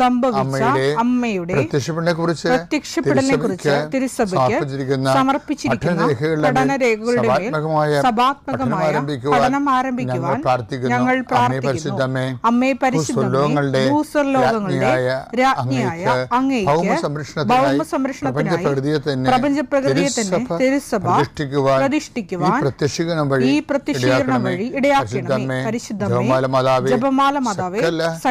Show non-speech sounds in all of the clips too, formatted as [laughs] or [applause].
സംഭവിച്ച അമ്മയുടെ പ്രത്യക്ഷപ്പെടനെ കുറിച്ച് പ്രത്യക്ഷപ്പെടലിനെ കുറിച്ച് തിരുസഭയ്ക്ക് സമർപ്പിച്ചിരിക്കുന്ന പഠനരേഖകളുടെ സഭാത്മകമായ പഠനം ആരംഭിക്കുവാൻ ഞങ്ങൾ പ്രാർത്ഥിക്കുന്നു. അമ്മേ പരിശുദ്ധമേ ഭൂസ്വർലോകങ്ങളുടെ രാജ്ഞിയായ അങ്ങേക്ക് ഭൗമ സംരക്ഷണത്തിനായി പ്രപഞ്ച പ്രകൃതിയെ തന്നെ തിരുസഭ പ്രതിഷ്ഠിക്കുവാൻ ഈ പ്രത്യക്ഷീകരണം വഴി ഇടയാക്കണമേ. പരിശുദ്ധമേ ജപമാല മാതാവേ സകല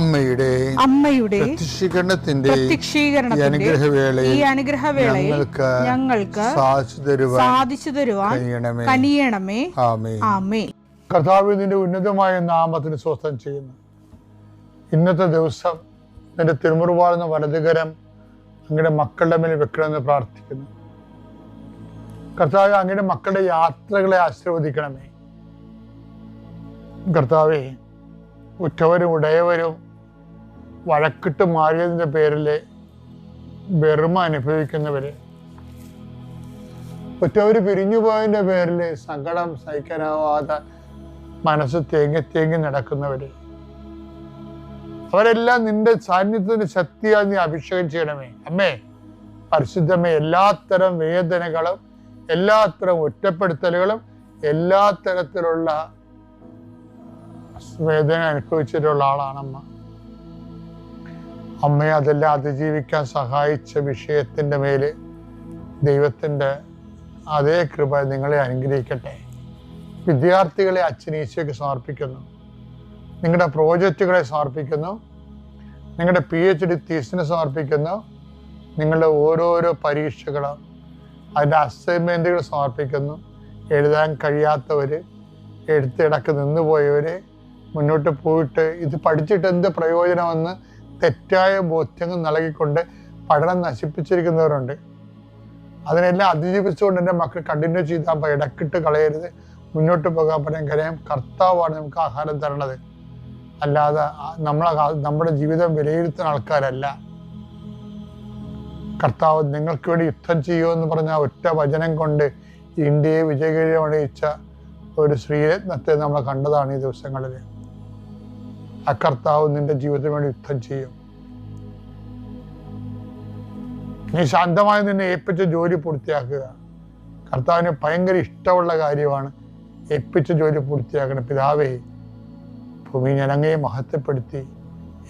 അമ്മയുടെ അമ്മയുടെ പ്രത്യക്ഷീകരണത്തിന്റെ അനുഗ്രഹവേളയിൽ ഈ അനുഗ്രഹവേളയിൽ ഞങ്ങൾക്ക് ഞങ്ങൾക്ക് സാധിച്ചു തരുവാൻ സാധിച്ചു തരുവാൻ കനിയണമേ കനിയണമേ. ആമേ ആമേ കർത്താവ് നിന്റെ ഉന്നതമായ നാമത്തിന് സ്വസ്ഥം ചെയ്യുന്നു. ഇന്നത്തെ ദിവസം നിന്റെ തിരുമുറുവാളുന്ന വലതുകരം അങ്ങയുടെ മക്കളുടെ മേൽ വെക്കണമെന്ന് പ്രാർത്ഥിക്കുന്നു. കർത്താവ് അങ്ങയുടെ മക്കളുടെ യാത്രകളെ ആശീർവദിക്കണമേ. കർത്താവെ ഉറ്റവരും ഉടയവരും വഴക്കിട്ട് മാറിയതിന്റെ പേരിൽ വെറുമ അനുഭവിക്കുന്നവര്. ഉറ്റവർ പിരിഞ്ഞുപോയതിന്റെ പേരിൽ സങ്കടം സഹിക്കാനാവാതെ മനസ്സ് തേങ്ങി തേങ്ങി നടക്കുന്നവര്. അവരെല്ലാം നിന്റെ സാന്നിധ്യത്തിന് ശക്തിയാൽ നീ അഭിഷേകം ചെയ്യണമേ. അമ്മേ പരിശുദ്ധമേ എല്ലാത്തരം വേദനകളും എല്ലാത്തരം ഒറ്റപ്പെടുത്തലുകളും എല്ലാ തരത്തിലുള്ള വേദന അനുഭവിച്ചിട്ടുള്ള ആളാണമ്മ. അമ്മയെ അതെല്ലാം അതിജീവിക്കാൻ സഹായിച്ച വിഷയത്തിന്റെ മേൽ ദൈവത്തിന്റെ അതേ കൃപ നിങ്ങളെ അനുഗ്രഹിക്കട്ടെ. വിദ്യാർത്ഥികളെ അച്ഛനീശയ്ക്ക് സമർപ്പിക്കുന്നു. നിങ്ങളുടെ പ്രോജക്റ്റുകളെ സമർപ്പിക്കുന്നു. നിങ്ങളുടെ പി എച്ച് ഡി തീസിനെ സമർപ്പിക്കുന്നു. നിങ്ങളുടെ ഓരോരോ പരീക്ഷകളും അതിന്റെ അസൈൻമെന്റുകൾ സമർപ്പിക്കുന്നു. എഴുതാൻ കഴിയാത്തവർ എഴുത്തിടക്ക് നിന്നുപോയവർ മുന്നോട്ട് പോയിട്ട് ഇത് പഠിച്ചിട്ട് എന്ത് പ്രയോജനമെന്ന് തെറ്റായ ബോധ്യങ്ങൾ നൽകിക്കൊണ്ട് പഠനം നശിപ്പിച്ചിരിക്കുന്നവരുണ്ട്. അതിനെല്ലാം അതിജീവിച്ചുകൊണ്ട് എന്റെ മക്കൾ കണ്ടിന്യൂ ചെയ്താൽ ഇടക്കിട്ട് കളയരുത്. മുന്നോട്ട് പോകാൻ പറയാൻ കാര്യം. കർത്താവാണ് നമുക്ക് ആഹാരം തരണത്. അല്ലാതെ നമ്മളെ നമ്മുടെ ജീവിതം വിലയിരുത്തുന്ന ആൾക്കാരല്ല. കർത്താവ് നിങ്ങൾക്ക് വേണ്ടി യുദ്ധം ചെയ്യുമെന്ന് പറഞ്ഞ ഒറ്റ വചനം കൊണ്ട് ഇന്ത്യയെ വിജയകരമണിയിച്ച ഒരു ശ്രീരത്നത്തെ നമ്മൾ കണ്ടതാണ് ഈ ദിവസങ്ങളിൽ. ആ കർത്താവ് നിന്റെ ജീവിതത്തിന് വേണ്ടി യുദ്ധം ചെയ്യും. നീ ശാന്തമായി നിന്നെ ഏൽപ്പിച്ച ജോലി പൂർത്തിയാക്കുക. കർത്താവിന് ഭയങ്കര ഇഷ്ടമുള്ള കാര്യമാണ് ഏൽപ്പിച്ച ജോലി പൂർത്തിയാക്കണം. പിതാവേ ഭൂമി ഞനങ്ങയെ മഹത്വപ്പെടുത്തി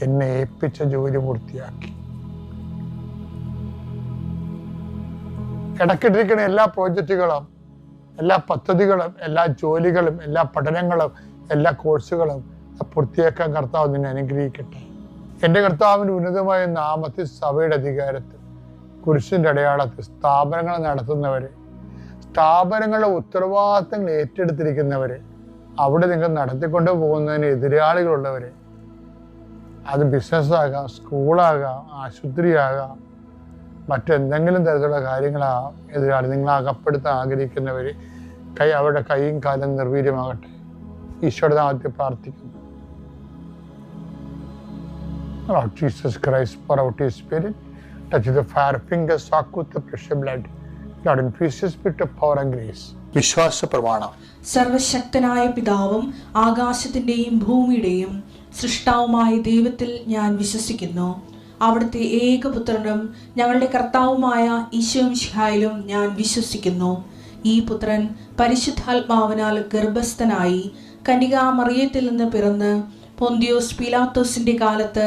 എന്നെ ഏൽപ്പിച്ച ജോലി പൂർത്തിയാക്കി. ഇടക്കിട്ടിരിക്കുന്ന എല്ലാ പ്രോജക്റ്റുകളും എല്ലാ പദ്ധതികളും എല്ലാ ജോലികളും എല്ലാ പഠനങ്ങളും എല്ലാ കോഴ്സുകളും പൂർത്തിയാക്കാൻ കർത്താവ് നിന്നെ അനുഗ്രഹിക്കട്ടെ. എന്റെ കർത്താവിന്റെ ഉന്നതമായ നാമത്തിൽ സഭയുടെ അധികാരത്തിൽ കുരിശിന്റെ അടയാളത്തിൽ സ്ഥാപനങ്ങൾ നടത്തുന്നവര് സ്ഥാപനങ്ങളുടെ ഉത്തരവാദിത്തങ്ങൾ ഏറ്റെടുത്തിരിക്കുന്നവര് അവിടെ നിങ്ങൾ നടത്തിക്കൊണ്ട് പോകുന്നതിന് എതിരാളികളുള്ളവര് അത് ബിസിനസ്സാകാം സ്കൂളാകാം ആശുപത്രിയാകാം മറ്റെന്തെങ്കിലും തരത്തിലുള്ള കാര്യങ്ങളാകാം എതിരാളി നിങ്ങൾ അകപ്പെടുത്താൻ ആഗ്രഹിക്കുന്നവര് കൈ അവരുടെ കൈയും കാലും നിർവീര്യമാകട്ടെ. ഈശോയുടെ നാമത്തിൽ പ്രാർത്ഥിക്കുന്നു. Lord Jesus Christ, pour out His Spirit, touch the fire fingers, soak with the precious blood. Lord, increase His spirit of power and grace. വിശ്വാസ പ്രമാണം സർവശക്തനായ പിതാവും ആകാശത്തിന്റെയും ഭൂമിയുടെയും സൃഷ്ടാവുമായ ദൈവത്തിൽ ഞാൻ വിശ്വസിക്കുന്നു അവിടുത്തെ ഏകപുത്രനും ഞങ്ങളുടെ കർത്താവുമായ ഈശോമിഷിഹായിലും ഞാൻ വിശ്വസിക്കുന്നു ഈ പുത്രൻ പരിശുദ്ധാത്മാവിനാൽ ഗർഭസ്ഥനായി കനികാമറിയത്തിൽ നിന്ന് പിറന്ന് പൊന്തിയോസ് പിലാത്തോസിന്റെ കാലത്ത്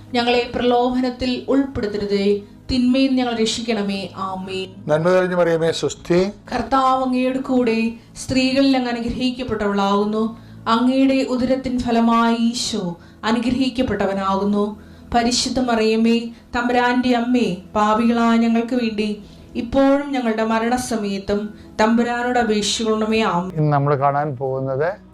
ഞങ്ങളെ പ്രലോഭനത്തിൽ ഉൾപ്പെടുത്തരുതേ. തിന്മയിൽ ഞങ്ങൾ രക്ഷിക്കണമേ. ആമേൻ. നന്മ തെളിഞ്ഞു പറയുമേ സ്വസ്തി. കർത്താവ് അങ്ങയുടെ കൂടെ സ്ത്രീകളിൽ അങ്ങ് അനുഗ്രഹിക്കപ്പെട്ടവളാകുന്നു അങ്ങയുടെ ഉദരത്തിൻ ഫലമായി ഈശോ അനുഗ്രഹിക്കപ്പെട്ടവനാകുന്നു. പരിശുദ്ധ മറിയമ്മേ തമ്പുരാന്റെ അമ്മേ പാപികളായ ഞങ്ങൾക്ക് വേണ്ടി ഇപ്പോഴും ഞങ്ങളുടെ മരണസമയത്തും തമ്പുരാനോട് അപേക്ഷിക്കണമേ. ആമേൻ. നമ്മൾ കാണാൻ പോകുന്നത്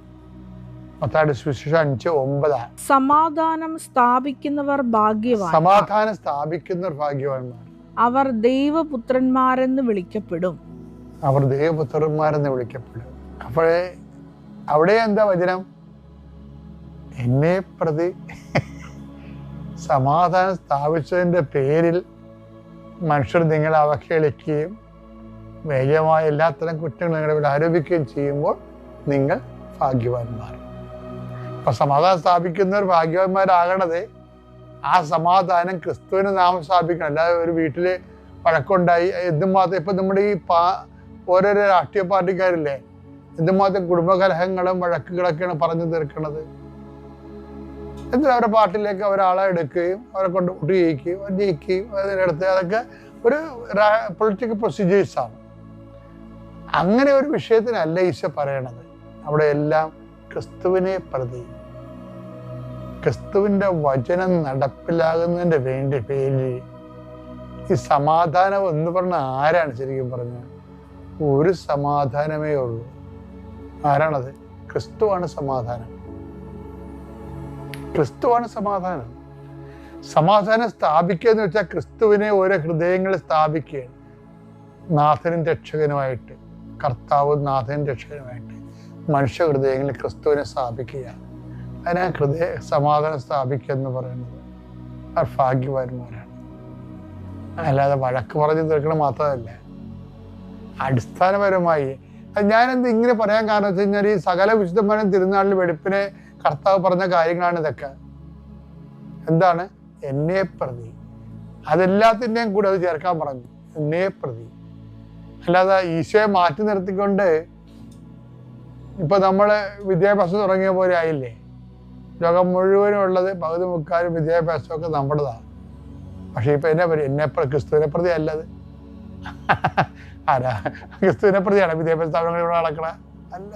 മത്താടി സുവിശേഷം അഞ്ച് ഒമ്പതാണ് സമാധാനം സ്ഥാപിക്കുന്നവർ ഭാഗ്യവാൻ സമാധാനം സ്ഥാപിക്കുന്നവർ ഭാഗ്യവാന്മാർ. അവർ ദൈവപുത്രന്മാരെന്ന് വിളിക്കപ്പെടും. അവർ ദൈവപുത്രന്മാരെന്ന് വിളിക്കപ്പെടും. അപ്പോഴേ അവിടെ എന്താ വചനം? എന്നെ പ്രതി സമാധാനം സ്ഥാപിച്ചതിന്റെ പേരിൽ മനുഷ്യർ നിങ്ങളെ അവഹേളിക്കുകയും വേഗമായ എല്ലാത്തരം കുറ്റങ്ങളും നിങ്ങളുടെ ആരോപിക്കുകയും ചെയ്യുമ്പോൾ നിങ്ങൾ ഭാഗ്യവാന്മാർ. അപ്പൊ സമാധാനം സ്ഥാപിക്കുന്നവർ ഭാഗ്യവാന്മാരാകണത് ആ സമാധാനം ക്രിസ്തുവിന് നാമം സ്ഥാപിക്കണം. അല്ലാതെ ഒരു വീട്ടിൽ വഴക്കുണ്ടായി. എന്തുമാത്രം ഇപ്പൊ നമ്മുടെ ഈ പാ ഓരോരോ രാഷ്ട്രീയ പാർട്ടിക്കാരില്ലേ? എന്തുമാത്രം കുടുംബകലഹങ്ങളും വഴക്കുകളൊക്കെയാണ് പറഞ്ഞു തീർക്കണത്? എന്നിട്ട് അവരുടെ പാർട്ടിയിലേക്ക് ഒരാളെ എടുക്കുകയും അവരെ കൊണ്ട് വോട്ട് ചെയ്യിക്കുകയും അത് ജയിക്കുകയും അതിനടുത്ത് അതൊക്കെ ഒരു പൊളിറ്റിക്കൽ പ്രൊസീജിയേഴ്സാണ് അങ്ങനെ ഒരു വിഷയത്തിനല്ല ഈശോ പറയണത്. അവിടെ എല്ലാം ക്രിസ്തുവിനെ പ്രതി ക്രിസ്തുവിന്റെ വചനം നടപ്പിലാകുന്നതിന്റെ വേണ്ടി പേരിൽ ഈ സമാധാനം എന്ന് പറഞ്ഞ ആരാണ് ശരിക്കും പറഞ്ഞത്? ഒരു സമാധാനമേ ഉള്ളൂ. ആരാണത്? ക്രിസ്തുവാണ് സമാധാനം. ക്രിസ്തുവാണ് സമാധാനം. സമാധാനം സ്ഥാപിക്കുക എന്ന് വെച്ചാൽ ക്രിസ്തുവിനെ ഓരോ ഹൃദയങ്ങളിൽ സ്ഥാപിക്കുകയാണ് നാഥനും രക്ഷകനുമായിട്ട് കർത്താവും നാഥനും രക്ഷകനുമായിട്ട് മനുഷ്യ ഹൃദയങ്ങളിൽ ക്രിസ്തുവിനെ സ്ഥാപിക്കുക. അതിനാ ഹൃദയ സമാധാനം സ്ഥാപിക്കുക എന്ന് പറയുന്നത് ആ ഭാഗ്യവാന്മാരാണ്. അല്ലാതെ വഴക്ക് പറഞ്ഞ് തീർക്കണം മാത്രമല്ല അടിസ്ഥാനപരമായി ഞാനെന്ത് ഇങ്ങനെ പറയാൻ കാരണം വെച്ച് കഴിഞ്ഞാൽ ഈ സകല വിശുദ്ധന്മാരും തിരുനാളിൽ വെടുപ്പിനെ കർത്താവ് പറഞ്ഞ കാര്യങ്ങളാണ് ഇതൊക്കെ. എന്താണ്? എന്നെ പ്രതി. അതെല്ലാത്തിന്റെയും കൂടെ അത് ചേർക്കാൻ പറഞ്ഞു. എന്നെ പ്രതി. അല്ലാതെ ഈശോയെ മാറ്റി നിർത്തിക്കൊണ്ട് ഇപ്പൊ നമ്മൾ വിദ്യാഭ്യാസം തുടങ്ങിയ പോലെ ആയില്ലേ? ലോകം മുഴുവനും ഉള്ളത് പകുതി മുക്കാലും വിദ്യാഭ്യാസമൊക്കെ നമ്മുടേതാണ്. പക്ഷേ ഇപ്പൊ എന്നെ പറയും എന്നെ ക്രിസ്തുവിനെ പ്രതി അല്ലത് [laughs] ആരാ? ക്രിസ്തുവിനെ പ്രതിയാണ്. വിദ്യാഭ്യാസ സ്ഥാപനങ്ങൾ ഇവിടെ നടക്കണ അല്ല.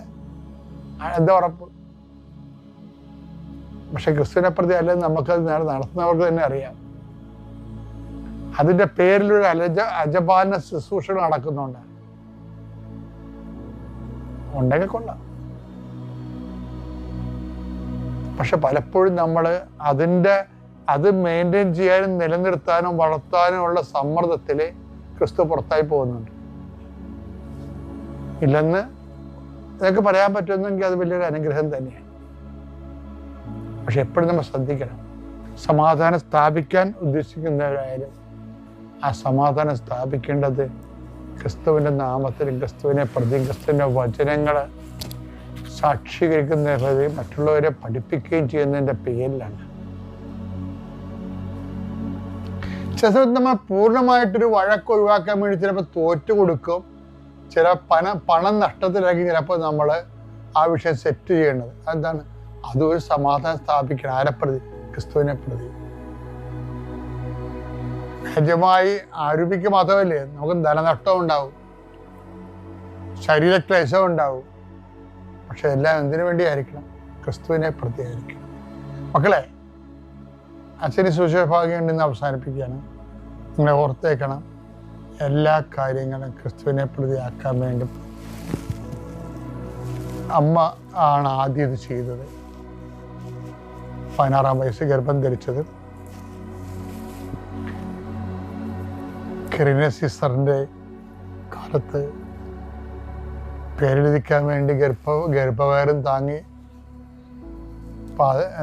എന്താ ഉറപ്പ്? പക്ഷെ ക്രിസ്തുവിനെ പ്രതി അല്ലെന്ന് നമുക്കത് നേരെ നടത്തുന്നവർക്ക് തന്നെ അറിയാം. അതിന്റെ പേരിലൊരു അലജ അജപാലന ശുശ്രൂഷകൾ നടക്കുന്നുണ്ട്. ഉണ്ടെങ്കിൽ കൊള്ളാം. പക്ഷെ പലപ്പോഴും നമ്മൾ അതിന്റെ അത് മെയിന്റെയിൻ ചെയ്യാനും നിലനിർത്താനും വളർത്താനും ഉള്ള സമ്മർദ്ദത്തിൽ ക്രിസ്തു പുറത്തായി പോകുന്നുണ്ട്. ഇല്ലെന്ന് ഇതൊക്കെ പറയാൻ പറ്റുമെന്നെങ്കിൽ അത് വലിയൊരു അനുഗ്രഹം തന്നെയാണ്. പക്ഷെ എപ്പോഴും നമ്മൾ ശ്രദ്ധിക്കണം. സമാധാനം സ്ഥാപിക്കാൻ ഉദ്ദേശിക്കുന്നവരായാലും ആ സമാധാനം സ്ഥാപിക്കേണ്ടത് ക്രിസ്തുവിന്റെ നാമത്തിൽ ക്രിസ്തുവിനെ പ്രതി ക്രിസ്തുവിന്റെ വചനങ്ങൾ സാക്ഷീകരിക്കുന്നത് മറ്റുള്ളവരെ പഠിപ്പിക്കുകയും ചെയ്യുന്നതിന്റെ പേരിലാണ്. ചില സമയത്ത് നമ്മൾ പൂർണമായിട്ടൊരു വഴക്ക് ഒഴിവാക്കാൻ വേണ്ടി ചിലപ്പോൾ തോറ്റു കൊടുക്കും. ചില പണം പണം നഷ്ടത്തിലാക്കി ചിലപ്പോൾ നമ്മൾ ആ വിഷയം സെറ്റ് ചെയ്യേണ്ടത്. അതെന്താണ്? അതൊരു സമാധാനം സ്ഥാപിക്കണം. ആരെ പ്രതി? ക്രിസ്തുവിനെ പ്രതി. നിജമായി ആരോപിക്ക് മാത്രമല്ലേ? നമുക്ക് ധനനഷ്ടം ഉണ്ടാവും. ശരീരക്ലേശം ഉണ്ടാവും. പക്ഷെ എല്ലാം എന്തിനു വേണ്ടിയായിരിക്കണം? ക്രിസ്തുവിനെ പ്രതിയായിരിക്കണം. മക്കളെ അച്ഛന് സുശഭാഗ്യം നിന്ന് അവസാനിപ്പിക്കുകയാണ്. നിങ്ങളെ ഓർത്തേക്കണം എല്ലാ കാര്യങ്ങളും ക്രിസ്തുവിനെ പ്രതിയാക്കാൻ വേണ്ടി. അമ്മ ആണ് ആദ്യം ഇത് ചെയ്തത്. പതിനാറാം വയസ്സ് ഗർഭം ധരിച്ചത്. കെറിന സിസ്റ്ററിന്റെ കാലത്ത് പേരെഴുതിക്കാൻ വേണ്ടി ഗർഭ ഗർഭവയറും താങ്ങി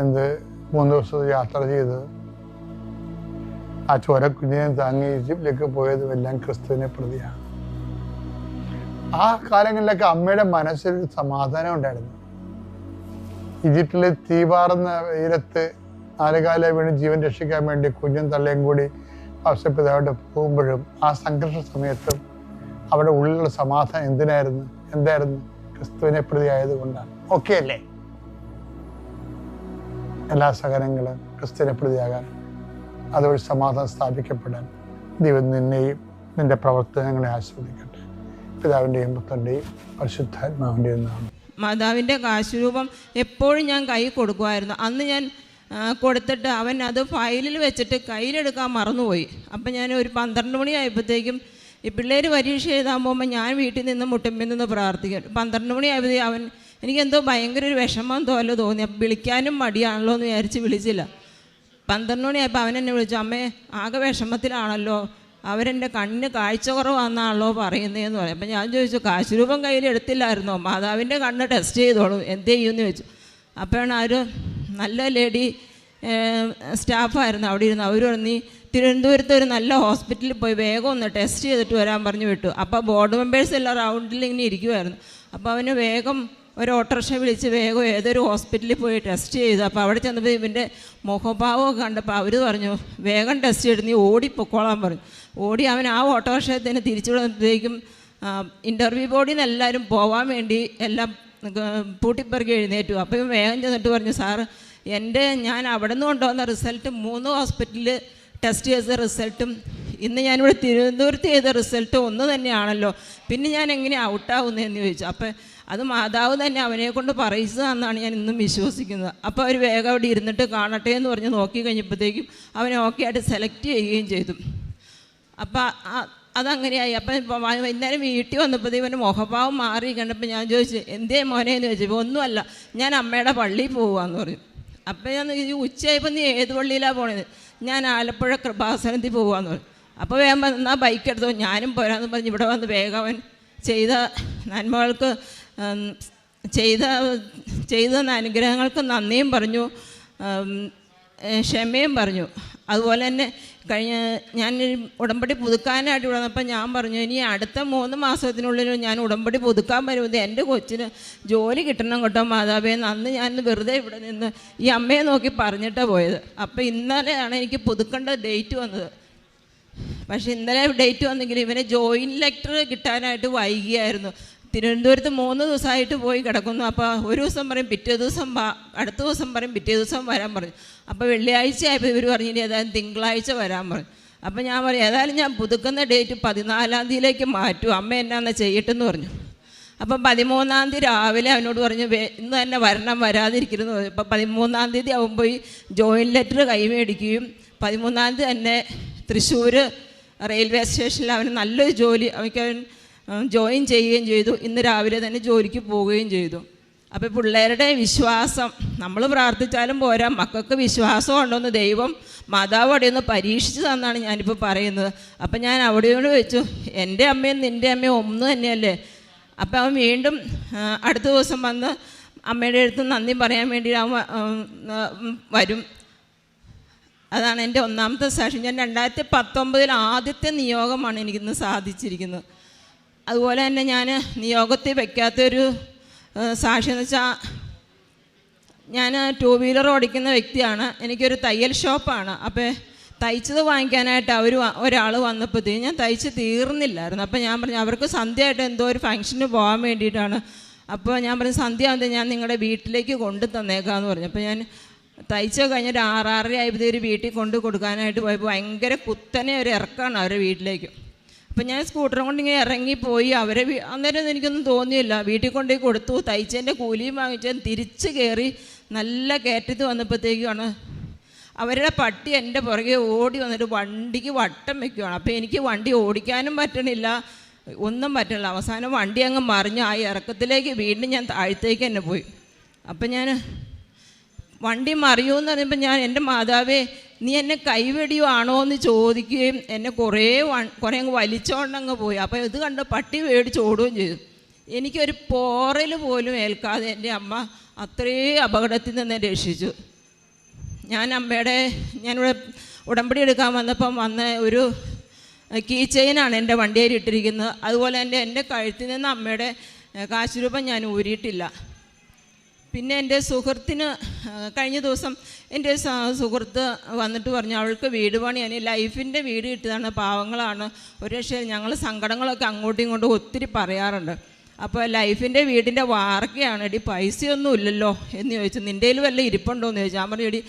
എന്ത് മൂന്ന് ദിവസം യാത്ര ചെയ്തത്. ആ ചോര കുഞ്ഞിനെ താങ്ങി ഈജിപ്തിലേക്ക് പോയതും എല്ലാം ക്രിസ്തുവിനെ പ്രതിയാണ്. ആ കാലങ്ങളിലൊക്കെ അമ്മയുടെ മനസ്സിൽ സമാധാനം ഉണ്ടായിരുന്നു. ഈജിപ്തിലെ തീപാറുന്ന തീരത്ത് നാലുകാല വീണ് ജീവൻ രക്ഷിക്കാൻ വേണ്ടി കുഞ്ഞും തള്ളയും കൂടി അവസരപ്പിതാവിടെ പോകുമ്പോഴും ആ സംഘർഷ സമയത്തും അവിടെ ഉള്ളിലുള്ള സമാധാനം എന്തിനായിരുന്നു? എന്തായിരുന്നു? ക്രിസ്തുവിനെ പ്രതി ആയതുകൊണ്ടാണ് ഓക്കെ അല്ലേ? എല്ലാ സഹനങ്ങളും ക്രിസ്തുവിനെ പ്രതിയാകാൻ അതുവഴി സമാധാനം സ്ഥാപിക്കപ്പെടാൻ ദൈവം നിന്നെയും നിന്റെ പ്രവർത്തനങ്ങളെ ആസ്വദിക്കട്ടെ. പിതാവിന്റെയും പുത്രന്റെയും പരിശുദ്ധാത്മാവിന്റെയും നാമം. മാതാവിന്റെ കാശുരൂപം എപ്പോഴും ഞാൻ കൈ കൊടുക്കുമായിരുന്നു. അന്ന് ഞാൻ കൊടുത്തിട്ട് അവൻ അത് ഫയലിൽ വെച്ചിട്ട് കയ്യിലെടുക്കാൻ മറന്നുപോയി. അപ്പം ഞാൻ ഒരു പന്ത്രണ്ട് മണിയായപ്പോഴത്തേക്കും ഈ പിള്ളേർ പരീക്ഷ എഴുതാൻ പോകുമ്പോൾ ഞാൻ വീട്ടിൽ നിന്ന് മുട്ടുമ്പിൽ നിന്ന് പ്രാർത്ഥിക്കും. പന്ത്രണ്ട് മണിയായപ്പോഴത്തേക്കും അവൻ എനിക്കെന്തോ ഭയങ്കര ഒരു വിഷമം തോല്ലോ തോന്നി. അപ്പം വിളിക്കാനും മടിയാണല്ലോ എന്ന് വിചാരിച്ച് വിളിച്ചില്ല. പന്ത്രണ്ട് മണിയായപ്പോൾ അവൻ എന്നെ വിളിച്ചു. അമ്മേ ആകെ വിഷമത്തിലാണല്ലോ. അവരെന്റെ കണ്ണിന് കാഴ്ച കുറവാണെന്നാണല്ലോ പറയുന്നതെന്ന് പറയും അപ്പം ഞാൻ ചോദിച്ചു കാശുരൂപം കയ്യിൽ എടുത്തില്ലായിരുന്നോ? മാതാവിന്റെ കണ്ണ് ടെസ്റ്റ് ചെയ്തോളൂ. എന്ത് ചെയ്യുമെന്ന് ചോദിച്ചു. അപ്പോഴാണ് ആ ഒരു നല്ല ലേഡി സ്റ്റാഫായിരുന്നു അവിടെ ഇരുന്ന്. അവർ പറഞ്ഞു തിരുവനന്തപുരത്ത് ഒരു നല്ല ഹോസ്പിറ്റലിൽ പോയി വേഗം ഒന്ന് ടെസ്റ്റ് ചെയ്തിട്ട് വരാൻ പറഞ്ഞു വിട്ടു. അപ്പോൾ ബോർഡ് മെമ്പേഴ്സ് എല്ലാം റൗണ്ടിൽ ഇങ്ങനെ ഇരിക്കുമായിരുന്നു അപ്പോൾ അവന് വേഗം ഒരു ഓട്ടോറിക്ഷ വിളിച്ച് വേഗം ഏതൊരു ഹോസ്പിറ്റലിൽ പോയി ടെസ്റ്റ് ചെയ്തു. അപ്പോൾ അവിടെ ചെന്നപ്പോൾ ഇവന്റെ മുഖഭാവമൊക്കെ കണ്ടപ്പോൾ അവർ പറഞ്ഞു വേഗം ടെസ്റ്റ് ചെയ്ത് നീ ഓടിപ്പൊക്കോളാൻ പറഞ്ഞു. ഓടി അവൻ ആ ഓട്ടോറിക്ഷയിൽ തന്നെ തിരിച്ചു വിടുമ്പോഴത്തേക്കും ഇന്റർവ്യൂ ബോർഡിൽ നിന്ന് എല്ലാവരും പോകാൻ വേണ്ടി എല്ലാം പൂട്ടിപ്പറക്കി എഴുന്നേറ്റു. അപ്പോൾ ഇവൻ വേഗം ചെന്നിട്ട് പറഞ്ഞു സാർ എന്റെ ഞാൻ അവിടെ നിന്ന് കൊണ്ടുവന്ന റിസൾട്ട് മൂന്ന് ഹോസ്പിറ്റലിൽ ടെസ്റ്റ് ചെയ്ത റിസൾട്ടും ഇന്ന് ഞാനിവിടെ തിരുവനന്തപുരത്ത് ചെയ്ത റിസൾട്ട് ഒന്ന് തന്നെയാണല്ലോ. പിന്നെ ഞാൻ എങ്ങനെ ഔട്ടാവുന്നതെന്ന് ചോദിച്ചു. അപ്പം അത് മാതാവ് തന്നെ അവനെ കൊണ്ട് പറയിച്ചതാണെന്നാണ് ഞാൻ ഇന്നും വിശ്വസിക്കുന്നത്. അപ്പോൾ അവർ വേഗം അവിടെ ഇരുന്നിട്ട് കാണട്ടെ എന്ന് പറഞ്ഞ് നോക്കി കഴിഞ്ഞപ്പോഴത്തേക്കും അവനെ ഓക്കെ ആയിട്ട് സെലക്ട് ചെയ്യുകയും ചെയ്തു. അപ്പം അതങ്ങനെയായി. അപ്പം ഇപ്പോൾ വൈകുന്നേരം വീട്ടിൽ വന്നപ്പോൾ ഇവന്റെ മുഖഭാവം മാറി കണ്ടപ്പോൾ ഞാൻ ചോദിച്ചു എന്തേ മോനെ? എന്ന് ചോദിച്ചപ്പോൾ ഒന്നുമല്ല. ഞാൻ അമ്മയുടെ പള്ളിയിൽ പോവാന്ന് പറഞ്ഞു. അപ്പം ഞാൻ ഈ ഉച്ചയായപ്പോൾ നീ ഏത് പള്ളിയിലാണ് പോണത് ഞാൻ ആലപ്പുഴ കൃപാസനത്തിൽ പോവാന്ന് പറഞ്ഞു. അപ്പോൾ വേഗം എന്നാൽ ബൈക്ക് എടുത്തു? ഞാനും പോരാന്ന് പറഞ്ഞ് ഇവിടെ വന്ന് വേഗം അവൻ ചെയ്ത നന്മകൾക്ക് ചെയ്ത ചെയ്ത അനുഗ്രഹങ്ങൾക്ക് നന്ദിയും പറഞ്ഞു. ക്ഷമയും പറഞ്ഞു. അതുപോലെ തന്നെ കഴിഞ്ഞ ഞാൻ ഉടമ്പടി പുതുക്കാനായിട്ട് ഇവിടെ വന്നപ്പോൾ ഞാൻ പറഞ്ഞു ഇനി അടുത്ത മൂന്ന് മാസത്തിനുള്ളിൽ ഞാൻ ഉടമ്പടി പുതുക്കാൻ വരുമ്പോൾ എന്റെ കൊച്ചിന് ജോലി കിട്ടണം കേട്ടോ മാതാവേ അന്ന് ഞാൻ വെറുതെ ഇവിടെ നിന്ന് ഈ അമ്മയെ നോക്കി പറഞ്ഞിട്ടാണ് പോയത്. അപ്പോൾ ഇന്നലെയാണ് എനിക്ക് പുതുക്കേണ്ട ഡേറ്റ് വന്നത്. പക്ഷേ ഇന്നലെ ഡേറ്റ് വന്നെങ്കിൽ ഇവനെ ജോയിൻ ലെറ്റർ കിട്ടാനായിട്ട് വൈകിയായിരുന്നു. തിരുവനന്തപുരത്ത് മൂന്ന് ദിവസമായിട്ട് പോയി കിടക്കുന്നു. അപ്പോൾ ഒരു ദിവസം പറയും പിറ്റേ ദിവസം അടുത്ത ദിവസം പറയും പിറ്റേ ദിവസം വരാൻ പറഞ്ഞു. അപ്പോൾ വെള്ളിയാഴ്ച ആയപ്പോൾ ഇവർ പറഞ്ഞു ഇനി ഏതായാലും തിങ്കളാഴ്ച വരാൻ പറഞ്ഞു. അപ്പോൾ ഞാൻ പറയും ഏതായാലും ഞാൻ പുതുക്കുന്ന ഡേറ്റ് പതിനാലാം തീയതിയിലേക്ക് മാറ്റും. അമ്മ എന്നാന്ന് ചെയ്യട്ടെന്ന് പറഞ്ഞു. അപ്പം പതിമൂന്നാം തീയതി രാവിലെ അവനോട് പറഞ്ഞു ഇന്ന് തന്നെ വരണം വരാതിരിക്കരുതെന്ന് പറഞ്ഞു. അപ്പം പതിമൂന്നാം തീയതി അവൻ പോയി ജോയിൻ ലെറ്റർ കൈമേടിക്കുകയും പതിമൂന്നാം തീയതി തന്നെ തൃശ്ശൂർ റെയിൽവേ സ്റ്റേഷനിൽ അവന് നല്ലൊരു ജോലി അവൻ ജോയിൻ ചെയ്യുകയും ചെയ്തു. ഇന്ന് രാവിലെ തന്നെ ജോലിക്ക് പോവുകയും ചെയ്തു. അപ്പോൾ പിള്ളേരുടെ വിശ്വാസം നമ്മൾ പ്രാർത്ഥിച്ചാലും പോരാ മക്കൾക്ക് വിശ്വാസം ഉണ്ടോയെന്ന് ദൈവം മാതാവ് അവിടെ ഒന്ന് പരീക്ഷിച്ചു തന്നാണ് ഞാനിപ്പോൾ പറയുന്നത്. അപ്പം ഞാൻ അവിടെയോട് വെച്ചു എന്റെ അമ്മയും നിന്റെ അമ്മയും ഒന്ന് തന്നെയല്ലേ? അപ്പം അവൻ വീണ്ടും അടുത്ത ദിവസം വന്ന് അമ്മയുടെ അടുത്ത് നന്ദി പറയാൻ വേണ്ടി അവൻ വരും. അതാണ് എന്റെ ഒന്നാമത്തെ സാക്ഷി ഞാൻ രണ്ടായിരത്തി പത്തൊമ്പതിൽ ആദ്യത്തെ നിയോഗമാണ് എനിക്കിന്ന് സാധിച്ചിരിക്കുന്നത്. അതുപോലെ തന്നെ ഞാൻ നിയോഗത്തിൽ വയ്ക്കാത്തൊരു സാക്ഷി എന്ന് വെച്ചാൽ ഞാൻ ടൂ വീലർ ഓടിക്കുന്ന വ്യക്തിയാണ്. എനിക്കൊരു തയ്യൽ ഷോപ്പാണ്. അപ്പോൾ തയ്ച്ചത് വാങ്ങിക്കാനായിട്ട് അവർ ഒരാൾ വന്നപ്പോഴത്തേക്കും ഞാൻ തയ്ച്ച് തീർന്നില്ലായിരുന്നു. അപ്പോൾ ഞാൻ പറഞ്ഞു അവർക്ക് സന്ധ്യയായിട്ട് എന്തോ ഒരു ഫംഗ്ഷന് പോകാൻ വേണ്ടിയിട്ടാണ്. അപ്പോൾ ഞാൻ പറഞ്ഞു സന്ധ്യ ആകുമ്പോൾ ഞാൻ നിങ്ങളുടെ വീട്ടിലേക്ക് കൊണ്ടു തന്നേക്കാമെന്ന് പറഞ്ഞു. അപ്പോൾ ഞാൻ തയ്ച്ച് കഴിഞ്ഞ ഒരു ആറാറര ആയപ്പോഴത്തേക്ക് വീട്ടിൽ കൊണ്ട് കൊടുക്കാനായിട്ട് പോയപ്പോൾ ഭയങ്കര കുത്തനെ ഒരു ഇറക്കമാണ് അവരുടെ വീട്ടിലേക്ക്. അപ്പം ഞാൻ സ്കൂട്ടറും കൊണ്ട് ഇങ്ങനെ ഇറങ്ങിപ്പോയി. അവരെ അന്നേരം എനിക്കൊന്നും തോന്നിയില്ല. വീട്ടിൽ കൊണ്ടുപോയി കൊടുത്തു. തയ്ച്ചതിന്റെ കൂലിയും വാങ്ങിച്ചു. തിരിച്ച് കയറി നല്ല കയറ്റത്ത് വന്നപ്പോഴത്തേക്കാണ് അവരുടെ പട്ടി എന്റെ പുറകെ ഓടി വന്നിട്ട് വണ്ടിക്ക് വട്ടം വെക്കുകയാണ് അപ്പോൾ എനിക്ക് വണ്ടി ഓടിക്കാനും പറ്റണില്ല. ഒന്നും പറ്റണില്ല. അവസാനം വണ്ടി അങ്ങ് മറിഞ്ഞ് ആ ഇറക്കത്തിലേക്ക് വീണ്ടും ഞാൻ താഴത്തേക്ക് തന്നെ പോയി. അപ്പം ഞാൻ വണ്ടി മറിയുമെന്ന് പറയുമ്പോൾ ഞാൻ എന്റെ മാതാവേ നീ എന്നെ കൈവെടിയുവാണോ എന്ന് ചോദിക്കുകയും എന്നെ കുറേ കുറേ അങ്ങ് വലിച്ചോണ്ടങ്ങ് പോയി. അപ്പോൾ ഇത് കണ്ട് പട്ടി മേടിച്ച് ഓടുകയും ചെയ്തു. എനിക്കൊരു പോറൽ പോലും ഏൽക്കാതെ എന്റെ അമ്മ അത്രയും അപകടത്തിൽ നിന്ന് രക്ഷിച്ചു. ഞാൻ അമ്മയുടെ ഞാനിവിടെ ഉടമ്പടി എടുക്കാൻ വന്നപ്പം വന്ന ഒരു കീ ചെയിനാണ് എന്റെ വണ്ടിയിൽ ഇട്ടിരിക്കുന്നത്. അതുപോലെ തന്നെ എന്റെ കഴുത്തിൽ നിന്ന് അമ്മയുടെ കാശ് രൂപം ഞാൻ ഊരിയിട്ടില്ല. പിന്നെ എന്റെ സുഹൃത്തിന് കഴിഞ്ഞ ദിവസം എന്റെ സുഹൃത്ത് വന്നിട്ട് പറഞ്ഞു അവൾക്ക് വീട് പണിയാണ് ലൈഫിന്റെ വീട് കിട്ടിയതാണ് പാവങ്ങളാണ്. ഒരു പക്ഷേ ഞങ്ങൾ സങ്കടങ്ങളൊക്കെ അങ്ങോട്ടും ഇങ്ങോട്ടും ഒത്തിരി പറയാറുണ്ട്. അപ്പോൾ ലൈഫിന്റെ വീടിന്റെ വാർക്കയാണ് എടി പൈസയൊന്നും ഇല്ലല്ലോ എന്ന് ചോദിച്ചു. നിന്റെ വല്ല ഇരിപ്പുണ്ടോ എന്ന് ചോദിച്ചു. ഞാൻ പറഞ്ഞു എടി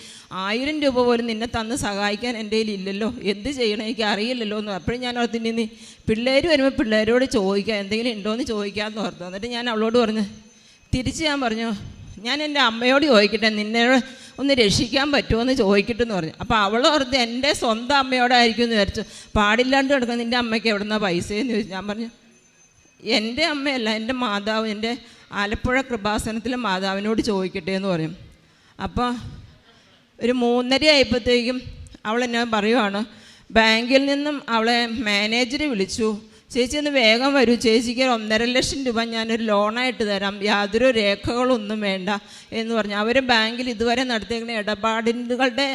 ആയിരം രൂപ പോലും നിന്നെ തന്ന് സഹായിക്കാൻ എന്റെ കയ്യിൽ ഇല്ലല്ലോ. എന്ത് ചെയ്യണം? എനിക്ക് അറിയില്ലല്ലോ എന്ന് അപ്പോഴും ഞാൻ അവിടെ നീ പിള്ളേർ വരുമ്പോൾ പിള്ളേരോട് ചോദിക്കാം എന്തെങ്കിലും ഉണ്ടോ എന്ന് ചോദിക്കാമെന്ന് ഓർത്തു. എന്നിട്ട് ഞാൻ അവളോട് പറഞ്ഞു തിരിച്ച് ഞാൻ പറഞ്ഞു ഞാൻ എന്റെ അമ്മയോട് ചോദിക്കട്ടെ നിന്നെ ഒന്ന് രക്ഷിക്കാൻ പറ്റുമോ എന്ന് ചോദിക്കട്ടെ പറഞ്ഞു. അപ്പോൾ അവൾ ഓർത്ത് എന്റെ സ്വന്തം അമ്മയോടായിരിക്കും എന്ന് വിചാരിച്ചു. പാടില്ലാണ്ട് കിടക്കുന്ന നിന്റെ അമ്മയ്ക്ക് എവിടുന്നാ പൈസയെന്ന് ചോദിച്ചു. ഞാൻ പറഞ്ഞു എന്റെ അമ്മയല്ല എന്റെ മാതാവ് എന്റെ ആലപ്പുഴ കൃപാസനത്തിലെ മാതാവിനോട് ചോദിക്കട്ടെ എന്ന് പറയും അപ്പോൾ ഒരു മൂന്നര ആയപ്പോഴത്തേക്കും അവൾ എന്നെ പറയുവാണ് ബാങ്കിൽ നിന്നും അവളെ മാനേജർ വിളിച്ചു. ചേച്ചി ഒന്ന് വേഗം വരൂ. ചേച്ചിക്ക് ഒരു ഒന്നര ലക്ഷം രൂപ ഞാനൊരു ലോണായിട്ട് തരാം. യാതൊരു രേഖകളൊന്നും വേണ്ട എന്ന് പറഞ്ഞു. അവർ ബാങ്കിൽ ഇതുവരെ നടത്തിയേക്കുന്ന ഇടപാടുകളുടെ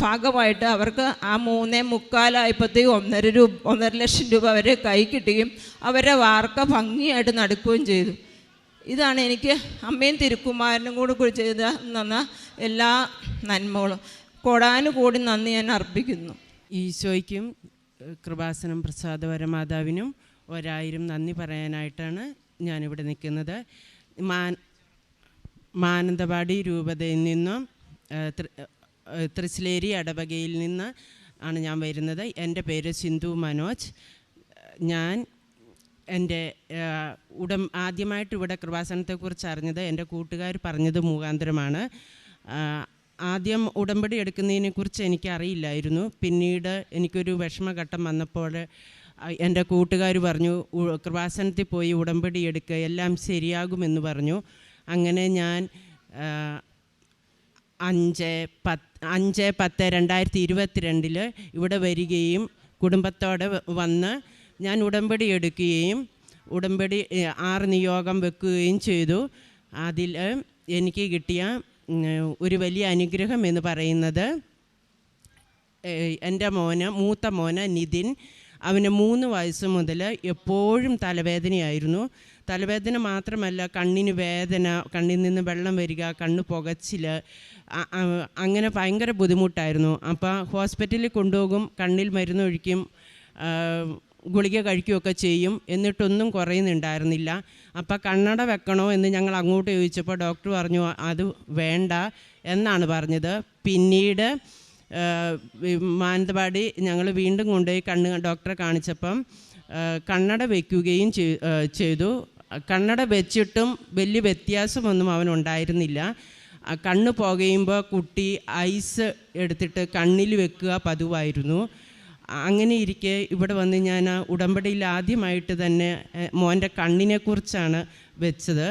ഭാഗമായിട്ട് അവർക്ക് ആ മൂന്നേ മുക്കാലായപ്പോഴത്തേക്കും ഒന്നര രൂപ ഒന്നര ലക്ഷം രൂപ അവരെ കൈ കിട്ടുകയും അവരെ വാർക്ക ഭംഗിയായിട്ട് നടക്കുകയും ചെയ്തു. ഇതാണ് എനിക്ക് അമ്മയും തിരുക്കുമാരനും കൂടെ കൂടി ചെയ്ത തന്ന എല്ലാ നന്മകളും. കൊടാനുകൂടി നന്ദി ഞാൻ അർപ്പിക്കുന്നു. ഈശോയ്ക്കും കൃപാസനം പ്രസാദവര മാതാവിനും ഒരായിരം നന്ദി പറയാനായിട്ടാണ് ഞാനിവിടെ നിൽക്കുന്നത്. മാൻ മാനന്തവാടി രൂപതയിൽ നിന്നും തൃശ്ശേരി ഇടവകയിൽ നിന്ന് ആണ് ഞാൻ വരുന്നത്. എന്റെ പേര് സിന്ധു മനോജ്. ഞാൻ എന്റെ ഉടം ആദ്യമായിട്ട് ഇവിടെ കൃപാസനത്തെക്കുറിച്ച് അറിഞ്ഞത് എന്റെ കൂട്ടുകാർ പറഞ്ഞത് മുഖാന്തരമാണ് ആദ്യം ഉടമ്പടി എടുക്കുന്നതിനെക്കുറിച്ച് എനിക്കറിയില്ലായിരുന്നു. പിന്നീട് എനിക്കൊരു വിഷമഘട്ടം വന്നപ്പോൾ എന്റെ കൂട്ടുകാർ പറഞ്ഞു കൃപാസനത്തിൽ പോയി ഉടമ്പടി എടുക്കുക എല്ലാം ശരിയാകുമെന്ന് പറഞ്ഞു. അങ്ങനെ ഞാൻ അഞ്ച് പത്ത് അഞ്ച് പത്ത് രണ്ടായിരത്തി ഇരുപത്തിരണ്ടിൽ ഇവിടെ വരികയും കുടുംബത്തോടെ വന്ന് ഞാൻ ഉടമ്പടി എടുക്കുകയും ഉടമ്പടി ആറ് നിയോഗം വെക്കുകയും ചെയ്തു. അതിൽ എനിക്ക് കിട്ടിയ ഒരു വലിയ അനുഗ്രഹം എന്ന് പറയുന്നത് എന്റെ മോന് മൂത്ത മോന് നിതിൻ. അവന് മൂന്ന് വയസ്സ് മുതൽ എപ്പോഴും തലവേദനയായിരുന്നു. തലവേദന മാത്രമല്ല കണ്ണിന് വേദന കണ്ണിൽ നിന്ന് വെള്ളം വരിക കണ്ണ് പുകച്ചിൽ അങ്ങനെ ഭയങ്കര ബുദ്ധിമുട്ടായിരുന്നു. അപ്പോൾ ഹോസ്പിറ്റലിൽ കൊണ്ടുപോകും കണ്ണിൽ മരുന്നൊഴിക്കും ഗുളിക കഴിക്കുകയൊക്കെ ചെയ്യും എന്നിട്ടൊന്നും കുറയുന്നുണ്ടായിരുന്നില്ല. അപ്പോൾ കണ്ണട വെക്കണോ എന്ന് ഞങ്ങൾ അങ്ങോട്ട് ചോദിച്ചപ്പോൾ ഡോക്ടർ പറഞ്ഞു അത് വേണ്ട എന്നാണ് പറഞ്ഞത്. പിന്നീട് മാനന്തവാടി ഞങ്ങൾ വീണ്ടും കൊണ്ടുപോയി കണ്ണ് ഡോക്ടറെ കാണിച്ചപ്പം കണ്ണട വയ്ക്കുകയും ചെയ്തു. കണ്ണട വെച്ചിട്ടും വലിയ വ്യത്യാസമൊന്നും അവനുണ്ടായിരുന്നില്ല കണ്ണ് പുകയുമ്പോൾ കുട്ടി ഐസ് എടുത്തിട്ട് കണ്ണിൽ വെക്കുക പതിവായിരുന്നു. അങ്ങനെ ഇരിക്കെ ഇവിടെ വന്ന് ഞാൻ ആ ഉടമ്പടിയിൽ ആദ്യമായിട്ട് തന്നെ മോന്റെ കണ്ണിനെക്കുറിച്ചാണ് വെച്ചത്.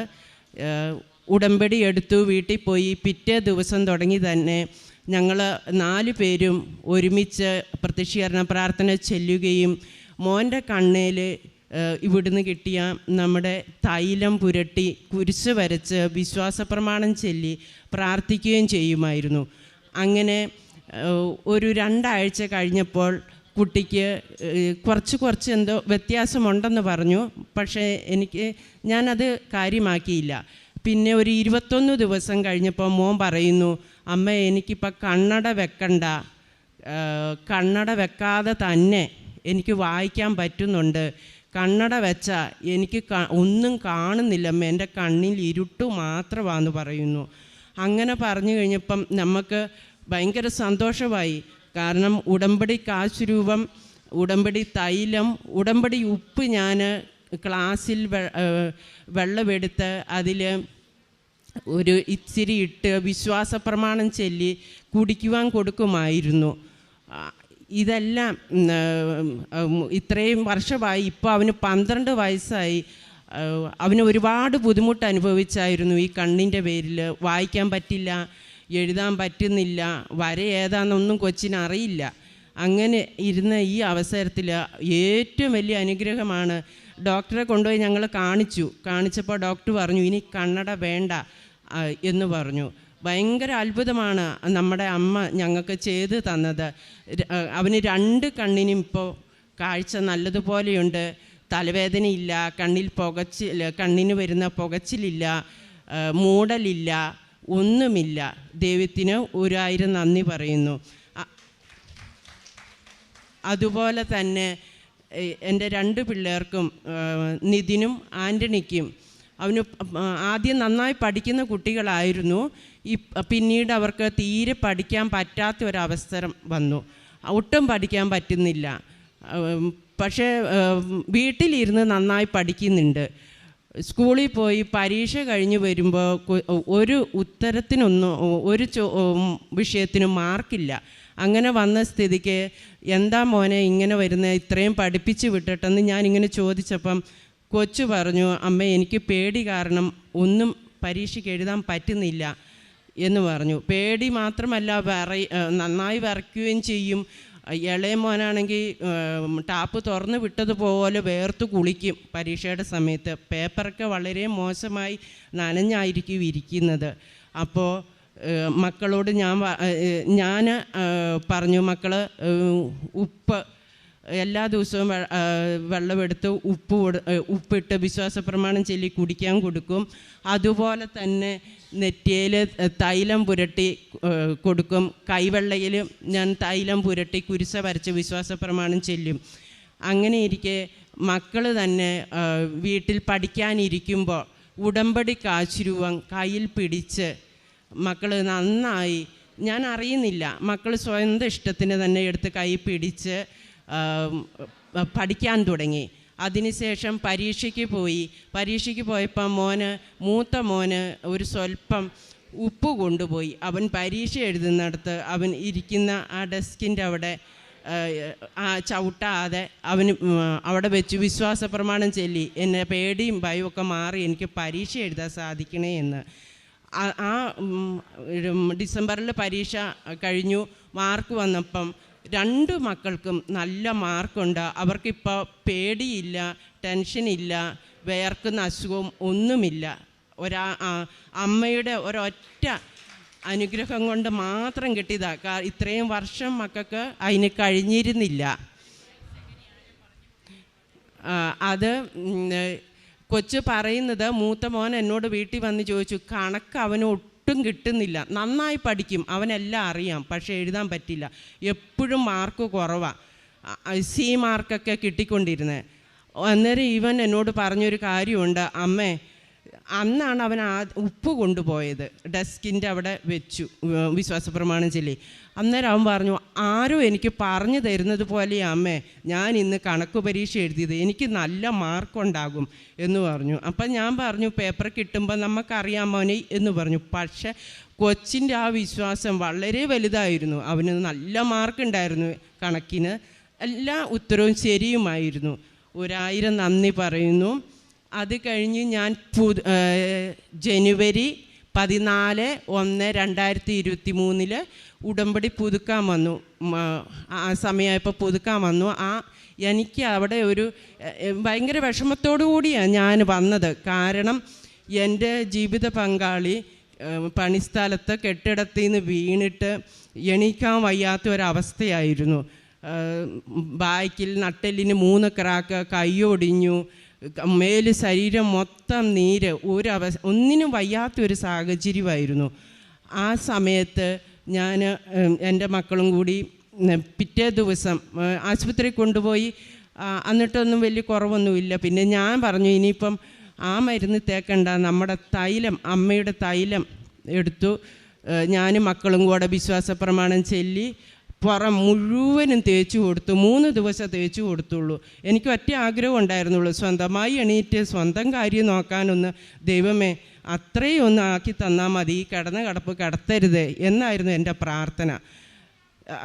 ഉടമ്പടി എടുത്തു വീട്ടിൽ പോയി. പിറ്റേ ദിവസം തുടങ്ങി തന്നെ ഞങ്ങൾ നാല് പേരും ഒരുമിച്ച് പ്രത്യക്ഷീകരണ പ്രാർത്ഥന ചെല്ലുകയും മോന്റെ കണ്ണേൽ ഇവിടുന്ന് കിട്ടിയ നമ്മുടെ തൈലം പുരട്ടി കുരിശ് വരച്ച് വിശ്വാസ പ്രമാണം ചൊല്ലി പ്രാർത്ഥിക്കുകയും ചെയ്യുമായിരുന്നു. അങ്ങനെ ഒരു രണ്ടാഴ്ച കഴിഞ്ഞപ്പോൾ കുട്ടിക്ക് കുറച്ച് കുറച്ച് എന്തോ വ്യത്യാസമുണ്ടെന്ന് പറഞ്ഞു. പക്ഷേ എനിക്ക് ഞാനത് കാര്യമാക്കിയില്ല. പിന്നെ ഒരു ഇരുപത്തൊന്ന് ദിവസം കഴിഞ്ഞപ്പോൾ മോൻ പറയുന്നു അമ്മ എനിക്കിപ്പോൾ കണ്ണട വെക്കണ്ട. കണ്ണട വെക്കാതെ തന്നെ എനിക്ക് വായിക്കാൻ പറ്റുന്നുണ്ട്. കണ്ണട വെച്ചാൽ എനിക്ക് ഒന്നും കാണുന്നില്ല അമ്മ എന്റെ കണ്ണിൽ ഇരുട്ട് മാത്രമാണെന്ന് പറയുന്നു. അങ്ങനെ പറഞ്ഞു കഴിഞ്ഞപ്പം നമുക്ക് ഭയങ്കര സന്തോഷമായി. കാരണം ഉടമ്പടി കാശ് രൂപം ഉടമ്പടി തൈലം ഉടമ്പടി ഉപ്പ് ഞാൻ ക്ലാസ്സിൽ വെള്ളമെടുത്ത് അതിൽ ഒരു ഇച്ചിരി ഇട്ട് വിശ്വാസ പ്രമാണം ചൊല്ലി കുടിക്കുവാൻ കൊടുക്കുമായിരുന്നു. ഇതെല്ലാം ഇത്രയും വർഷമായി. ഇപ്പോൾ അവന് പന്ത്രണ്ട് വയസ്സായി. അവന് ഒരുപാട് ബുദ്ധിമുട്ട് അനുഭവിച്ചായിരുന്നു ഈ കണ്ണിന്റെ പേരിൽ വായിക്കാൻ പറ്റില്ല. എഴുതാൻ പറ്റുന്നില്ല. വര ഏതാണെന്നൊന്നും കൊച്ചിന് അറിയില്ല. അങ്ങനെ ഇരുന്ന ഈ അവസരത്തിൽ ഏറ്റവും വലിയ അനുഗ്രഹമാണ് ഡോക്ടറെ കൊണ്ടുപോയി ഞങ്ങൾ കാണിച്ചു. കാണിച്ചപ്പോൾ ഡോക്ടർ പറഞ്ഞു ഇനി കണ്ണട വേണ്ട എന്ന് പറഞ്ഞു. ഭയങ്കര അത്ഭുതമാണ് നമ്മുടെ അമ്മ ഞങ്ങൾക്ക് ചെയ്ത് തന്നത്. അവന് രണ്ട് കണ്ണിനും ഇപ്പോൾ കാഴ്ച നല്ലതുപോലെയുണ്ട്. തലവേദനയില്ല കണ്ണിൽ പുകച്ചിൽ കണ്ണിന് വരുന്ന പുകച്ചിലില്ല മൂടലില്ല. ഒന്നുമില്ല. ദൈവത്തിന് ഒരായിരം നന്ദി പറയുന്നു. അതുപോലെ തന്നെ എന്റെ രണ്ട് പിള്ളേർക്കും നിതിനും ആന്റണിക്കും അവന് ആദ്യം നന്നായി പഠിക്കുന്ന കുട്ടികളായിരുന്നു. ഈ പിന്നീട് അവർക്ക് തീരെ പഠിക്കാൻ പറ്റാത്ത ഒരവസരം വന്നു. ഒട്ടും പഠിക്കാൻ പറ്റുന്നില്ല. പക്ഷേ വീട്ടിലിരുന്ന് നന്നായി പഠിക്കുന്നുണ്ട്. സ്കൂളിൽ പോയി പരീക്ഷ കഴിഞ്ഞ് വരുമ്പോൾ ഒരു ഉത്തരത്തിനൊന്നും ഒരു വിഷയത്തിനും മാർക്കില്ല. അങ്ങനെ വന്ന സ്ഥിതിക്ക് എന്താ മോനെ ഇങ്ങനെ വരുന്നത് ഇത്രയും പഠിപ്പിച്ച് വിട്ടിട്ടെന്ന് ഞാനിങ്ങനെ ചോദിച്ചപ്പം കൊച്ചു പറഞ്ഞു അമ്മ എനിക്ക് പേടി കാരണം ഒന്നും പരീക്ഷയ്ക്ക് എഴുതാൻ പറ്റുന്നില്ല എന്ന് പറഞ്ഞു. പേടി മാത്രമല്ല വിറ നന്നായി വരയ്ക്കുകയും ചെയ്യും. ഇളയ മോനാണെങ്കിൽ ടാപ്പ് തുറന്ന് വിട്ടതുപോലെ വേർത്ത് കുളിക്കും പരീക്ഷയുടെ സമയത്ത്. പേപ്പറൊക്കെ വളരെ മോശമായി നനഞ്ഞായിരിക്കും ഇരിക്കുന്നത്. അപ്പോൾ മക്കളോട് ഞാൻ ഞാൻ പറഞ്ഞു മക്കൾ ഉപ്പ് എല്ലാ ദിവസവും വെള്ളമെടുത്ത് ഉപ്പ് ഉപ്പിട്ട് വിശ്വാസ പ്രമാണം ചൊല്ലി കുടിക്കാൻ കൊടുക്കും. അതുപോലെ തന്നെ നെറ്റിയിൽ തൈലം പുരട്ടി കൊടുക്കും. കൈവെള്ളയിൽ ഞാൻ തൈലം പുരട്ടി കുരിശ വരച്ച് വിശ്വാസ പ്രമാണം ചെല്ലും. അങ്ങനെ ഇരിക്കെ മക്കൾ തന്നെ വീട്ടിൽ പഠിക്കാനിരിക്കുമ്പോൾ ഉടമ്പടി കാശുരൂപം കയ്യിൽ പിടിച്ച് മക്കൾ നന്നായി ഞാൻ അറിയുന്നില്ല. മക്കൾ സ്വന്തം ഇഷ്ടത്തിന് തന്നെ എടുത്ത് കൈ പിടിച്ച് പഠിക്കാൻ തുടങ്ങി. അതിനുശേഷം പരീക്ഷയ്ക്ക് പോയി. പരീക്ഷയ്ക്ക് പോയപ്പോൾ മോന് മൂത്ത മോന് ഒരു സ്വല്പം ഉപ്പ് കൊണ്ടുപോയി. അവൻ പരീക്ഷ എഴുതുന്നിടത്ത് അവൻ ഇരിക്കുന്ന ആ ഡെസ്കിന്റെ അവിടെ ആ, ചവിട്ടാതെ അവന് അവിടെ വെച്ച് വിശ്വാസ പ്രമാണം ചൊല്ലി. എന്നെ പേടിയും ഭയവും ഒക്കെ മാറി എനിക്ക് പരീക്ഷ എഴുതാൻ സാധിക്കണേ എന്ന്. ആ- ഡിസംബറിൽ പരീക്ഷ കഴിഞ്ഞു. മാർക്ക് വന്നപ്പം രണ്ട് മക്കൾക്കും നല്ല മാർക്കുണ്ട്. അവർക്കിപ്പോൾ പേടിയില്ല ടെൻഷനില്ല വേർക്കുന്ന അസുഖവും ഒന്നുമില്ല. ഒരാ അമ്മയുടെ ഒരൊറ്റ അനുഗ്രഹം കൊണ്ട് മാത്രം കിട്ടിയതാ. ഇത്രയും വർഷം മക്കൾക്ക് അതിന് കഴിഞ്ഞിരുന്നില്ല. അത് കൊച്ചു പറയുന്നത് മൂത്ത മോൻ എന്നോട് വീട്ടിൽ വന്ന് ചോദിച്ചു കണക്ക് അവന് ഒട്ടും കിട്ടുന്നില്ല. നന്നായി പഠിക്കും. അവനെല്ലാം അറിയാം. പക്ഷേ എഴുതാൻ പറ്റില്ല. എപ്പോഴും മാർക്ക് കുറവാണ് സി മാർക്കൊക്കെ കിട്ടിക്കൊണ്ടിരുന്നത് അന്നേരം ഇവൻ എന്നോട് പറഞ്ഞൊരു കാര്യമുണ്ട്. അമ്മേ അന്നാണ് അവൻ ആ ഉപ്പ് കൊണ്ടുപോയത്. ഡെസ്കിന്റെ അവിടെ വെച്ചു. വിശ്വാസപ്രമാണം വിശ്വാസ പ്രമാണം ചൊല്ലി. അന്നേരം അവൻ പറഞ്ഞു ആരോ എനിക്ക് പറഞ്ഞു തരുന്നത് പോലെ അമ്മേ ഞാൻ ഇന്ന് കണക്ക് പരീക്ഷ എഴുതിയത്. എനിക്ക് നല്ല മാർക്കുണ്ടാകും എന്ന് പറഞ്ഞു. അപ്പം ഞാൻ പറഞ്ഞു പേപ്പർ കിട്ടുമ്പോൾ നമുക്കറിയാം മോനെ എന്ന് പറഞ്ഞു. പക്ഷേ കൊച്ചിന്റെ ആ വിശ്വാസം വളരെ വലുതായിരുന്നു. അവന് നല്ല മാർക്കുണ്ടായിരുന്നു കണക്കിന്. എല്ലാ ഉത്തരവും ശരിയുമായിരുന്നു. ഒരായിരം നന്ദി പറയുന്നു. അത് കഴിഞ്ഞ് ഞാൻ പുതു ജനുവരി പതിനാല് ഒന്ന് രണ്ടായിരത്തി ഇരുപത്തി മൂന്നിൽ ഉടമ്പടി പുതുക്കാൻ വന്നു. ആ സമയമായപ്പോൾ പുതുക്കാൻ വന്നു. ആ എനിക്ക് അവിടെ ഒരു ഭയങ്കര വിഷമത്തോടു കൂടിയാണ് ഞാൻ വന്നത്. കാരണം എന്റെ ജീവിത പങ്കാളി പണിസ്ഥലത്ത് കെട്ടിടത്തിൽ നിന്ന് വീണിട്ട് എണീക്കാൻ വയ്യാത്ത ഒരവസ്ഥയായിരുന്നു. ബാക്കിൽ നട്ടെല്ലിന് മൂന്ന് ക്രാക്ക് കൈയൊടിഞ്ഞു മേൽ ശരീരം മൊത്തം നീര് ഒരു അവ ഒന്നിനും വയ്യാത്തൊരു സാഹചര്യമായിരുന്നു. ആ സമയത്ത് ഞാൻ എന്റെ മക്കളും കൂടി പിറ്റേ ദിവസം ആശുപത്രി കൊണ്ടുപോയി എന്നിട്ടൊന്നും വലിയ കുറവൊന്നുമില്ല. പിന്നെ ഞാൻ പറഞ്ഞു ഇനിയിപ്പം ആ മരുന്ന് തേക്കണ്ട നമ്മുടെ തൈലം അമ്മയുടെ തൈലം എടുത്തു ഞാനും മക്കളും കൂടെ വിശ്വാസപ്രമാണം ചൊല്ലി പുറം മുഴുവനും തേച്ചു കൊടുത്തു. മൂന്ന് ദിവസം തേച്ചു കൊടുത്തുള്ളൂ. എനിക്ക് ഒറ്റ ആഗ്രഹം ഉണ്ടായിരുന്നുള്ളൂ. സ്വന്തമായി എണീറ്റ് സ്വന്തം കാര്യം നോക്കാനൊന്ന് ദൈവമേ അത്രയും ഒന്ന് ആക്കി തന്നാൽ മതി. ഈ കിടന്ന കിടപ്പ് കിടത്തരുത് എന്നായിരുന്നു എന്റെ പ്രാർത്ഥന.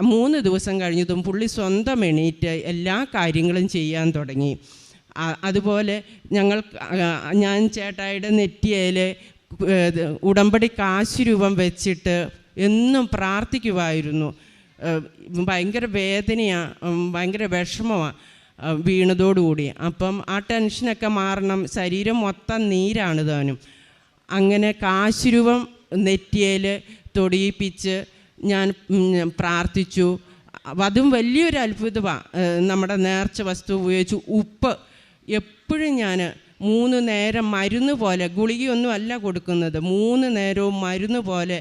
മൂന്ന് ദിവസം കഴിഞ്ഞതും പുള്ളി സ്വന്തം എണീറ്റ് എല്ലാ കാര്യങ്ങളും ചെയ്യാൻ തുടങ്ങി. അതുപോലെ ഞങ്ങൾ ഞാൻ ചേട്ടായിയുടെ നെറ്റിയയിൽ ഉടമ്പടി കാശ് രൂപം വെച്ചിട്ട് എന്നും പ്രാർത്ഥിക്കുമായിരുന്നു ഭയങ്കര വേദനയാണ് ഭയങ്കര വിഷമമാണ് വീണതോടുകൂടി. അപ്പം ആ ടെൻഷനൊക്കെ മാറണം. ശരീരം മൊത്തം നീരാണ് താനും. അങ്ങനെ കാശുരൂപം നെറ്റിയേൽ തൊടിയിപ്പിച്ച് ഞാൻ പ്രാർത്ഥിച്ചു. അതും വലിയൊരു അത്ഭുതമാണ് നമ്മുടെ നേർച്ച വസ്തു ഉപയോഗിച്ച് ഉപ്പ് എപ്പോഴും ഞാൻ മൂന്ന് നേരം മരുന്ന് പോലെ ഗുളികയൊന്നും അല്ല കൊടുക്കുന്നത്. മൂന്ന് നേരവും മരുന്ന് പോലെ